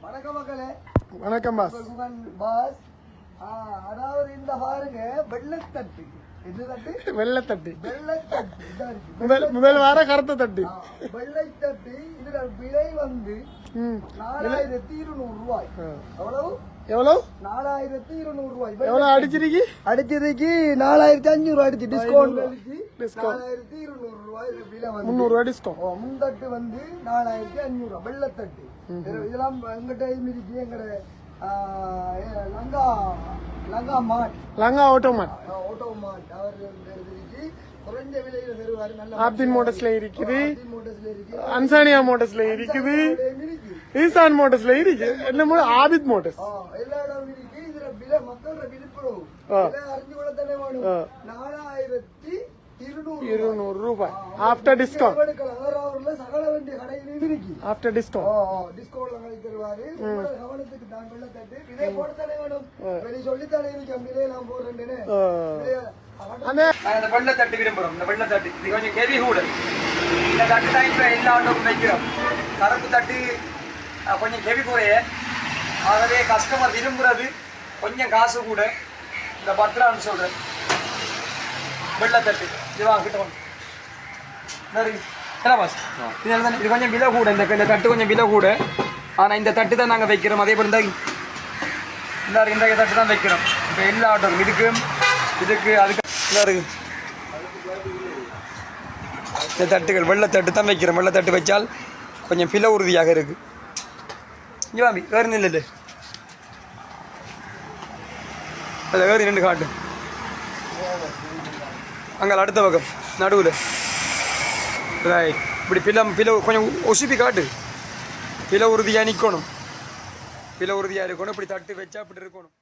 வணக்கம் மக்களே. வணக்கம் பாஸ். பாஸ். அதாவது இந்த பாருங்க வெள்ளத்தட்டு. வெள்ளத்தட்டி. வெள்ளத்தட்டு. முதல் வார கருத்த தட்டி. வெள்ளைத்தட்டு இதுல விலை வந்து நாலாயிரத்தி இருநூறு ரூபாய். எவ்வளவு? எவ்வளோ நாலாயிரத்தி இருநூறு ரூபாய். அடிச்சிருக்கி? அடிச்சதுக்கு நாலாயிரத்தி அஞ்சூறு ரூபாய் அடிச்சு. Discount Discount. நாலாயிரத்தி இருநூறு ரூபாய் விலை வந்து. முந்நூறுரூவா டிஸ்கவுண்ட் முந்தட்டு வந்து நாலாயிரத்தி அஞ்சூறு ரூபாய். வெள்ளத்தட்டு. இதெல்லாம் எங்கிட்ட இருக்கு? எங்கட Lanka Lanka mart Lanka auto mart auto mart அவர் இருக்கு குறைஞ்ச விலையில தருவாரு நல்ல ஆப்தின் மோட்டர்ஸ்ல இருக்குது ஆப்தின் மோட்டர்ஸ்ல இருக்கு அன்சானியா மோட்டர்ஸ்ல இருக்குது இருக்கு ஈசான் மோட்டர்ஸ்ல இருக்கு என்னமோ ஆபித் மோட்டர்ஸ் ஆ, எல்லா இடம் இருக்கு இதுல விலை மக்களோட விழிப்புணர்வு ஆ. விலை அறிஞ்சு கொள்ளத்தானே வேணும் ஆ. நாலாயிரத்தி இருநூறு ரூபாய். ஆஃப்டர் டிஸ்கவுண்ட் சகல வேண்டிய கடையிலும் இருக்கு ஆஃப்டர் டிஸ்கவுண்ட் டிஸ்கவுண்ட்ல தருவாரு. கவனத்துக்கு தான் வெள்ளத்தட்டு விலை போடத்தானே வேணும். வெளி சொல்லித்தானே நான் போடுறேன்னு இந்த வெள்ளை தட்டு விரும்புறோம். இந்த வெள்ளை தட்டு. இது கொஞ்சம் ஹெவி கூட இந்த தட்டு தான் இப்போ எல்லா ஆட்டோக்கும் வைக்கிறோம். கருப்பு தட்டு கொஞ்சம் ஹெவி ஆகவே கஸ்டமர் விரும்புறது கொஞ்சம் காசு கூட. இந்த பத்ரான்னு சொல்றேன். வெள்ளை தட்டு. இது வாங்க கிட்ட. என்ன பாஸ். இது கொஞ்சம் விலை கூட இந்த இந்த தட்டு கொஞ்சம் விலை கூட. ஆனா இந்த தட்டு தான் நாங்க வைக்கிறோம். அதே போல இந்த இந்த இந்த தட்டு தான் வைக்கிறோம். இப்போ எல்லா ஆட்டோக்கும் இதுக்கு இதுக்கு அதுக்கு. இருக்கு இந்த தட்டுகள் வெள்ளை தட்டு தான் வைக்கிறோம். வெள்ளை தட்டு வச்சால் கொஞ்சம் பில உறுதியாக இருக்கு. இங்கே வாமி வேறு நில்லு அதில் வேறு ரெண்டு காட்டு. அங்கே அடுத்த பக்கம். நடுவில். ரைட் இப்படி பிலம் பில கொஞ்சம் ஒசுப்பி காட்டு. பில உறுதியாக நிற்கணும் பில உறுதியாக இருக்கணும். இப்படி தட்டு வச்சா அப்படி இருக்கணும்.